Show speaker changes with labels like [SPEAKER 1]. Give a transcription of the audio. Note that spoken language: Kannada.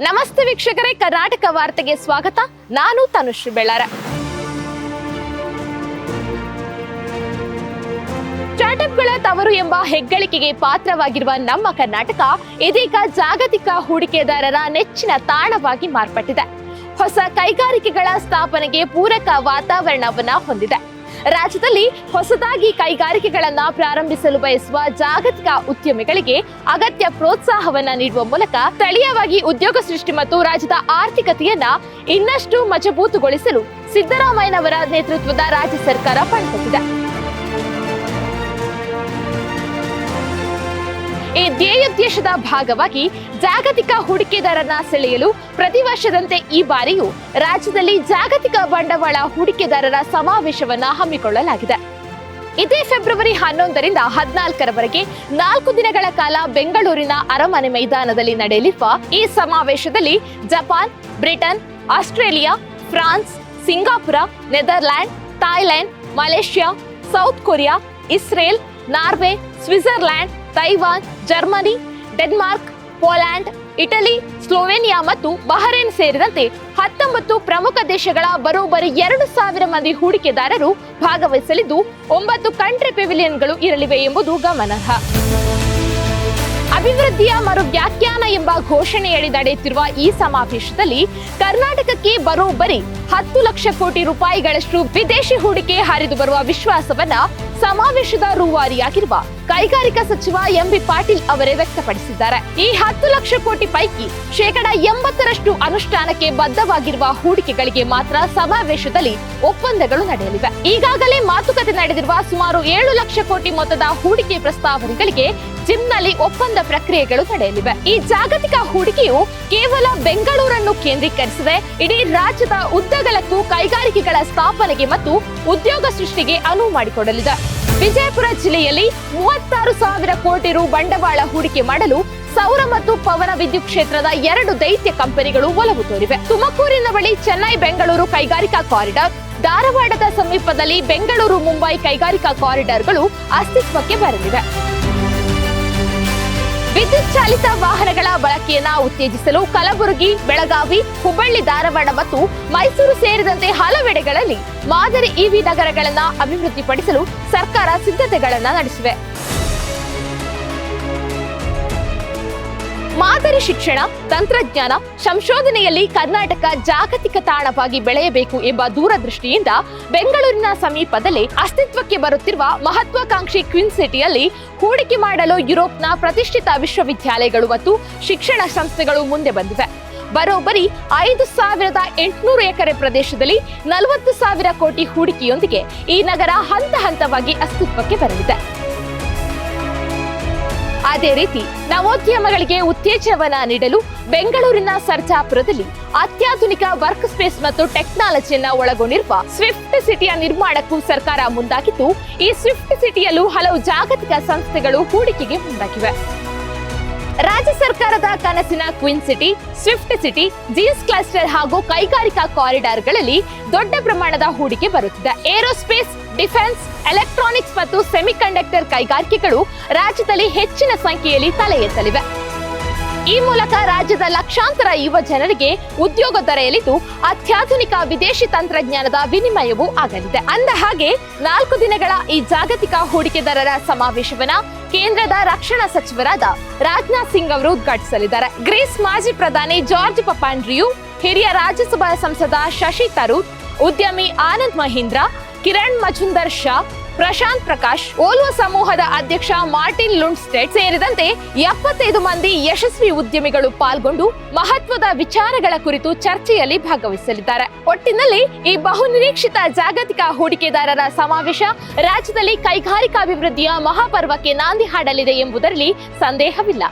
[SPEAKER 1] ನಮಸ್ತೆ ವೀಕ್ಷಕರೇ, ಕರ್ನಾಟಕ ವಾರ್ತೆಗೆ ಸ್ವಾಗತ. ನಾನು ತನುಶ್ರೀ ಬೆಳ್ಳಾರ. ಸ್ಟಾರ್ಟ್ಅಪ್ಗಳ ತವರು ಎಂಬ ಹೆಗ್ಗಳಿಕೆಗೆ ಪಾತ್ರವಾಗಿರುವ ನಮ್ಮ ಕರ್ನಾಟಕ ಇದೀಗ ಜಾಗತಿಕ ಹೂಡಿಕೆದಾರರ ನೆಚ್ಚಿನ ತಾಣವಾಗಿ ಮಾರ್ಪಟ್ಟಿದೆ. ಹೊಸ ಕೈಗಾರಿಕೆಗಳ ಸ್ಥಾಪನೆಗೆ ಪೂರಕ ವಾತಾವರಣವನ್ನ ಹೊಂದಿದೆ. ರಾಜ್ಯದಲ್ಲಿ ಹೊಸದಾಗಿ ಕೈಗಾರಿಕೆಗಳನ್ನು ಪ್ರಾರಂಭಿಸಲು ಬಯಸುವ ಜಾಗತಿಕ ಉದ್ಯಮಿಗಳಿಗೆ ಅಗತ್ಯ ಪ್ರೋತ್ಸಾಹವನ್ನು ನೀಡುವ ಮೂಲಕ ಸ್ಥಳೀಯವಾಗಿ ಉದ್ಯೋಗ ಸೃಷ್ಟಿ ಮತ್ತು ರಾಜ್ಯದ ಆರ್ಥಿಕತೆಯನ್ನ ಇನ್ನಷ್ಟು ಮಜಬೂತುಗೊಳಿಸಲು ಸಿದ್ದರಾಮಯ್ಯನವರ ನೇತೃತ್ವದ ರಾಜ್ಯ ಸರ್ಕಾರ ಪಣತೊಟ್ಟಿದೆ. ಈ ಧ್ಯೇಯೋದ್ದೇಶದ ಭಾಗವಾಗಿ ಜಾಗತಿಕ ಹೂಡಿಕೆದಾರನ ಸೆಳೆಯಲು ಪ್ರತಿ ವರ್ಷದಂತೆ ಈ ಬಾರಿಯೂ ರಾಜ್ಯದಲ್ಲಿ ಜಾಗತಿಕ ಬಂಡವಾಳ ಹೂಡಿಕೆದಾರರ ಸಮಾವೇಶವನ್ನು ಹಮ್ಮಿಕೊಳ್ಳಲಾಗಿದೆ. ಇದೇ ಫೆಬ್ರವರಿ ಹನ್ನೊಂದರಿಂದ ಹದಿನಾಲ್ಕರವರೆಗೆ ನಾಲ್ಕು ದಿನಗಳ ಕಾಲ ಬೆಂಗಳೂರಿನ ಅರಮನೆ ಮೈದಾನದಲ್ಲಿ ನಡೆಯಲಿರುವ ಈ ಸಮಾವೇಶದಲ್ಲಿ Japan, Britain, Australia, France, Singapore, Netherland, Thailand, Malaysia, South Korea, Israel, Norway, Switzerland Taiwan, Germany, Denmark, Poland, Italy, Slovenia ಮತ್ತು ಬಹರೇನ್ ಸೇರಿದಂತೆ ಹತ್ತೊಂಬತ್ತು ಪ್ರಮುಖ ದೇಶಗಳ ಬರೋಬ್ಬರಿ ಎರಡು ಸಾವಿರ ಮಂದಿ ಹೂಡಿಕೆದಾರರು ಭಾಗವಹಿಸಲಿದ್ದು, ಒಂಬತ್ತು ಕಂಟ್ರಿ ಪೆವಿಲಿಯನ್ಗಳು ಇರಲಿವೆ ಎಂಬುದು ಗಮನಾರ್ಹ. ಅಭಿವೃದ್ಧಿಯ ಮರು ವ್ಯಾಖ್ಯಾನ ಎಂಬ ಘೋಷಣೆಯಡಿ ನಡೆಯುತ್ತಿರುವ ಈ ಸಮಾವೇಶದಲ್ಲಿ ಕರ್ನಾಟಕಕ್ಕೆ ಬರೋಬ್ಬರಿ ಹತ್ತು ಲಕ್ಷ ಕೋಟಿ ರೂಪಾಯಿಗಳಷ್ಟು ವಿದೇಶಿ ಹೂಡಿಕೆ ಹರಿದು ಬರುವ ವಿಶ್ವಾಸವನ್ನ ಸಮಾವೇಶದ ರೂವಾರಿಯಾಗಿರುವ ಕೈಗಾರಿಕಾ ಸಚಿವ ಎಂಬಿ ಪಾಟೀಲ್ ಅವರೇ ವ್ಯಕ್ತಪಡಿಸಿದ್ದಾರೆ. ಈ ಹತ್ತು ಲಕ್ಷ ಕೋಟಿ ಪೈಕಿ ಶೇಕಡ ಎಂಬತ್ತರಷ್ಟು ಅನುಷ್ಠಾನಕ್ಕೆ ಬದ್ಧವಾಗಿರುವ ಹೂಡಿಕೆಗಳಿಗೆ ಮಾತ್ರ ಸಮಾವೇಶದಲ್ಲಿ ಒಪ್ಪಂದಗಳು ನಡೆಯಲಿವೆ. ಈಗಾಗಲೇ ಮಾತುಕತೆ ನಡೆದಿರುವ ಸುಮಾರು ಏಳು ಲಕ್ಷ ಕೋಟಿ ಮೊತ್ತದ ಹೂಡಿಕೆ ಪ್ರಸ್ತಾವನೆಗಳಿಗೆ ಜಿಮ್ನಲ್ಲಿ ಒಪ್ಪಂದ ಪ್ರಕ್ರಿಯೆಗಳು ನಡೆಯಲಿವೆ. ಈ ಜಾಗತಿಕ ಹೂಡಿಕೆಯು ಕೇವಲ ಬೆಂಗಳೂರನ್ನು ಕೇಂದ್ರೀಕರಿಸದೆ. ಇಡೀ ರಾಜ್ಯದ ಉದ್ದಗಲಕ್ಕೂ ಕೈಗಾರಿಕೆಗಳ ಸ್ಥಾಪನೆಗೆ ಮತ್ತು ಉದ್ಯೋಗ ಸೃಷ್ಟಿಗೆ ಅನುವು ಮಾಡಿಕೊಡಲಿದೆ. ವಿಜಯಪುರ ಜಿಲ್ಲೆಯಲ್ಲಿ ಮೂವತ್ತಾರು ಸಾವಿರ ಕೋಟಿ ರು ಬಂಡವಾಳ ಹೂಡಿಕೆ ಮಾಡಲು ಸೌರ ಮತ್ತು ಪವನ ವಿದ್ಯುತ್ ಕ್ಷೇತ್ರದ ಎರಡು ದೈತ್ಯ ಕಂಪನಿಗಳು ಒಲವು ತೋರಿವೆ. ತುಮಕೂರಿನ ಬಳಿ ಚೆನ್ನೈ ಬೆಂಗಳೂರು ಕೈಗಾರಿಕಾ ಕಾರಿಡಾರ್, ಧಾರವಾಡದ ಸಮೀಪದಲ್ಲಿ ಬೆಂಗಳೂರು ಮುಂಬೈ ಕೈಗಾರಿಕಾ ಕಾರಿಡಾರ್ಗಳು ಅಸ್ತಿತ್ವಕ್ಕೆ ಬರಲಿವೆ. ವಿದ್ಯುತ್ ಚಾಲಿತ ವಾಹನಗಳ ಬಳಕೆಯನ್ನ ಉತ್ತೇಜಿಸಲು ಕಲಬುರಗಿ, ಬೆಳಗಾವಿ, ಹುಬ್ಬಳ್ಳಿ, ಧಾರವಾಡ ಮತ್ತು ಮೈಸೂರು ಸೇರಿದಂತೆ ಹಲವೆಡೆಗಳಲ್ಲಿ ಮಾದರಿ ಇವಿ ನಗರಗಳನ್ನ ಅಭಿವೃದ್ಧಿಪಡಿಸಲು ಸರ್ಕಾರ ಸಿದ್ಧತೆಗಳನ್ನ ನಡೆಸಿವೆ. ಮಾದರಿ ಶಿಕ್ಷಣ, ತಂತ್ರಜ್ಞಾನ, ಸಂಶೋಧನೆಯಲ್ಲಿ ಕರ್ನಾಟಕ ಜಾಗತಿಕ ತಾಣವಾಗಿ ಬೆಳೆಯಬೇಕು ಎಂಬ ದೂರದೃಷ್ಟಿಯಿಂದ ಬೆಂಗಳೂರಿನ ಸಮೀಪದಲ್ಲಿ ಅಸ್ತಿತ್ವಕ್ಕೆ ಬರುತ್ತಿರುವ ಮಹತ್ವಾಕಾಂಕ್ಷಿ ಕ್ವಿನ್ ಸಿಟಿಯಲ್ಲಿ ಹೂಡಿಕೆ ಮಾಡಲು ಯುರೋಪ್ನ ಪ್ರತಿಷ್ಠಿತ ವಿಶ್ವವಿದ್ಯಾಲಯಗಳು ಮತ್ತು ಶಿಕ್ಷಣ ಸಂಸ್ಥೆಗಳು ಮುಂದೆ ಬಂದಿವೆ. ಬರೋಬ್ಬರಿ ಐದು ಸಾವಿರದ ಎಂಟುನೂರು ಎಕರೆ ಪ್ರದೇಶದಲ್ಲಿ ನಲವತ್ತು ಸಾವಿರ ಕೋಟಿ ಹೂಡಿಕೆಯೊಂದಿಗೆ ಈ ನಗರ ಹಂತ ಹಂತವಾಗಿ ಅಸ್ತಿತ್ವಕ್ಕೆ ಬರಲಿದೆ. ಅದೇ ರೀತಿ ನವೋದ್ಯಮಗಳಿಗೆ ಉತ್ತೇಜನವನ್ನ ನೀಡಲು ಬೆಂಗಳೂರಿನ ಸರ್ಜಾಪುರದಲ್ಲಿ ಅತ್ಯಾಧುನಿಕ ವರ್ಕ್ ಸ್ಪೇಸ್ ಮತ್ತು ಟೆಕ್ನಾಲಜಿಯನ್ನ ಒಳಗೊಂಡಿರುವ ಸ್ವಿಫ್ಟ್ ಸಿಟಿಯ ನಿರ್ಮಾಣಕ್ಕೂ ಸರ್ಕಾರ ಮುಂದಾಗಿದ್ದು, ಈ ಸ್ವಿಫ್ಟ್ ಸಿಟಿಯಲ್ಲೂ ಹಲವು ಜಾಗತಿಕ ಸಂಸ್ಥೆಗಳು ಹೂಡಿಕೆಗೆ ಮುಂದಾಗಿವೆ. ರಾಜ್ಯ ಸರ್ಕಾರದ ಕನಸಿನ queen city swift city jeans cluster ಹಾಗೂ ಕೈಗಾರಿಕಾ ಕಾರಿಡಾರ್ಗಳಲ್ಲಿ ದೊಡ್ಡ ಪ್ರಮಾಣದ ಹೂಡಿಕೆ ಬರುತ್ತಿದೆ. ಏರೋಸ್ಪೇಸ್ ಡಿಫೆನ್ಸ್ ಎಲೆಕ್ಟ್ರಾನಿಕ್ಸ್ ಮತ್ತು ಸೆಮಿಕಂಡಕ್ಟರ್ ಕೈಗಾರಿಕೆಗಳು ರಾಜ್ಯದಲ್ಲಿ ಹೆಚ್ಚಿನ ಸಂಖ್ಯೆಯಲ್ಲಿ ತಲೆ ಎತ್ತಲಿವೆ. ಈ ಮೂಲಕ ರಾಜ್ಯದ ಲಕ್ಷಾಂತರ ಯುವ ಜನರಿಗೆ ಉದ್ಯೋಗ ದೊರೆಯಲಿದ್ದು, ಅತ್ಯಾಧುನಿಕ ವಿದೇಶಿ ತಂತ್ರಜ್ಞಾನದ ವಿನಿಮಯವೂ ಆಗಲಿದೆ. ಅಂದ ಹಾಗೆ, ನಾಲ್ಕು ದಿನಗಳ ಈ ಜಾಗತಿಕ ಹೂಡಿಕೆದಾರರ ಸಮಾವೇಶವನ್ನ ಕೇಂದ್ರದ ರಕ್ಷಣಾ ಸಚಿವರಾದ ರಾಜನಾಥ್ ಸಿಂಗ್ ಅವರು ಉದ್ಘಾಟಿಸಲಿದ್ದಾರೆ. ಗ್ರೀಸ್ ಮಾಜಿ ಪ್ರಧಾನಿ ಜಾರ್ಜ್ ಪಪಾಂಡ್ರಿಯು, ಹಿರಿಯ ರಾಜ್ಯಸಭಾ ಸಂಸದ ಶಶಿ ತರೂರ್, ಉದ್ಯಮಿ ಆನಂದ್ ಮಹೀಂದ್ರ, ಕಿರಣ್ ಮಜುಂದರ್ ಶಾ ಪ್ರಶಾಂತ್ ಪ್ರಕಾಶ್ ಓಲ್ವ ಸಮೂಹದ ಅಧ್ಯಕ್ಷ ಮಾರ್ಟಿನ್ ಲುಂಡ್ಸ್ಟೆಡ್ ಸೇರಿದಂತೆ ಎಪ್ಪತ್ತೈದು ಮಂದಿ ಯಶಸ್ವಿ ಉದ್ಯಮಿಗಳು ಪಾಲ್ಗೊಂಡು ಮಹತ್ವದ ವಿಚಾರಗಳ ಕುರಿತು ಚರ್ಚೆಯಲ್ಲಿ ಭಾಗವಹಿಸಲಿದ್ದಾರೆ. ಒಟ್ಟಿನಲ್ಲಿ ಈ ಬಹುನಿರೀಕ್ಷಿತ ಜಾಗತಿಕ ಹೂಡಿಕೆದಾರರ ಸಮಾವೇಶ ರಾಜ್ಯದಲ್ಲಿ ಕೈಗಾರಿಕಾಭಿವೃದ್ಧಿಯ ಮಹಾಪರ್ವಕ್ಕೆ ನಾಂದಿ ಹಾಡಲಿದೆ ಎಂಬುದರಲ್ಲಿ ಸಂದೇಹವಿಲ್ಲ.